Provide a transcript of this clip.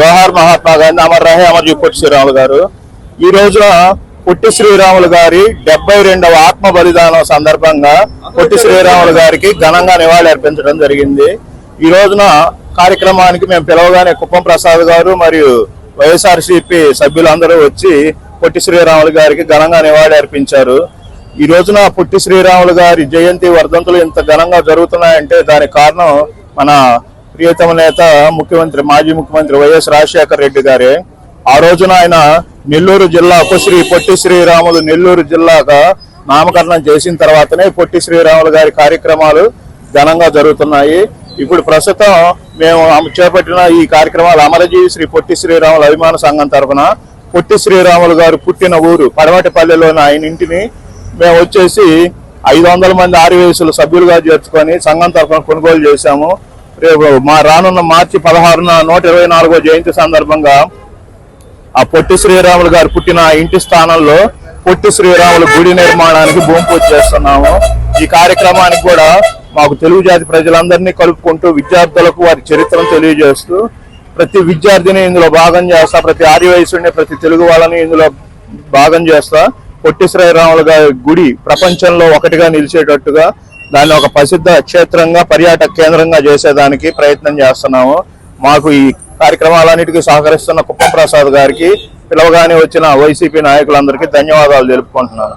జోహార్ మహాత్మా గాంధీ అమర్ రహే అమర్ పొట్టి శ్రీరాములు గారు. ఈ రోజున పొట్టి శ్రీరాములు గారి డెబ్బై రెండవ ఆత్మ బలిదానం సందర్భంగా పొట్టి శ్రీరాములు గారికి ఘనంగా నివాళి అర్పించడం జరిగింది. ఈ రోజున కార్యక్రమానికి మేము పిలవగానే కుప్పం ప్రసాద్ గారు మరియు వైఎస్ఆర్సీపీ సభ్యులందరూ వచ్చి పొట్టి శ్రీరాములు గారికి ఘనంగా నివాళి అర్పించారు. ఈ రోజున పొట్టి శ్రీరాములు గారి జయంతి వర్ధంతులు ఇంత ఘనంగా జరుగుతున్నాయంటే దానికి కారణం మన ప్రియతమ నేత ముఖ్యమంత్రి మాజీ ముఖ్యమంత్రి వైఎస్ రాజశేఖర రెడ్డి గారే ఆ రోజున ఆయన నెల్లూరు జిల్లా శ్రీ పొట్టి శ్రీరాములు నెల్లూరు జిల్లాగా నామకరణం చేసిన తర్వాతనే పొట్టి శ్రీరాములు గారి కార్యక్రమాలు ఘనంగా జరుగుతున్నాయి. ఇప్పుడు ప్రస్తుతం మేము చేపట్టిన ఈ కార్యక్రమాలు అమరజీవి శ్రీ పొట్టి శ్రీరాములు అభిమాన సంఘం తరఫున పొట్టి శ్రీరాములు గారు పుట్టిన ఊరు పడమటిపల్లెలోని ఆయన ఇంటిని మేము వచ్చేసి ఐదు వందల మంది ఆర్యవేసులు సభ్యులుగా చేర్చుకొని సంఘం తరఫున కొనుగోలు చేశాము. మా రానున్న మార్చి పదహారున నూట ఇరవై నాలుగో జయంతి సందర్భంగా ఆ పొట్టి శ్రీరాములు గారు పుట్టిన ఇంటి స్థానంలో పొట్టి శ్రీరాములు గుడి నిర్మాణానికి భూమి పూజ చేస్తున్నాము. ఈ కార్యక్రమానికి కూడా మాకు తెలుగు జాతి ప్రజలందరినీ కలుపుకుంటూ విద్యార్థులకు వారి చరిత్రను తెలియజేస్తూ ప్రతి విద్యార్థిని ఇందులో భాగం చేస్తా ప్రతి ఆర్యవయసుని ప్రతి తెలుగు వాళ్ళని ఇందులో భాగం చేస్తా పొట్టి శ్రీరాములు గారి గుడి ప్రపంచంలో ఒకటిగా నిలిచేటట్టుగా దాన్ని ఒక ప్రసిద్ధ క్షేత్రంగా పర్యాటక కేంద్రంగా చేసేదానికి ప్రయత్నం చేస్తున్నాము. మాకు ఈ కార్యక్రమాలన్నిటికీ సహకరిస్తున్న కుప్పం ప్రసాద్ గారికి పిలవగానే వచ్చిన వైసీపీ నాయకులందరికీ ధన్యవాదాలు తెలుపుకుంటున్నాను.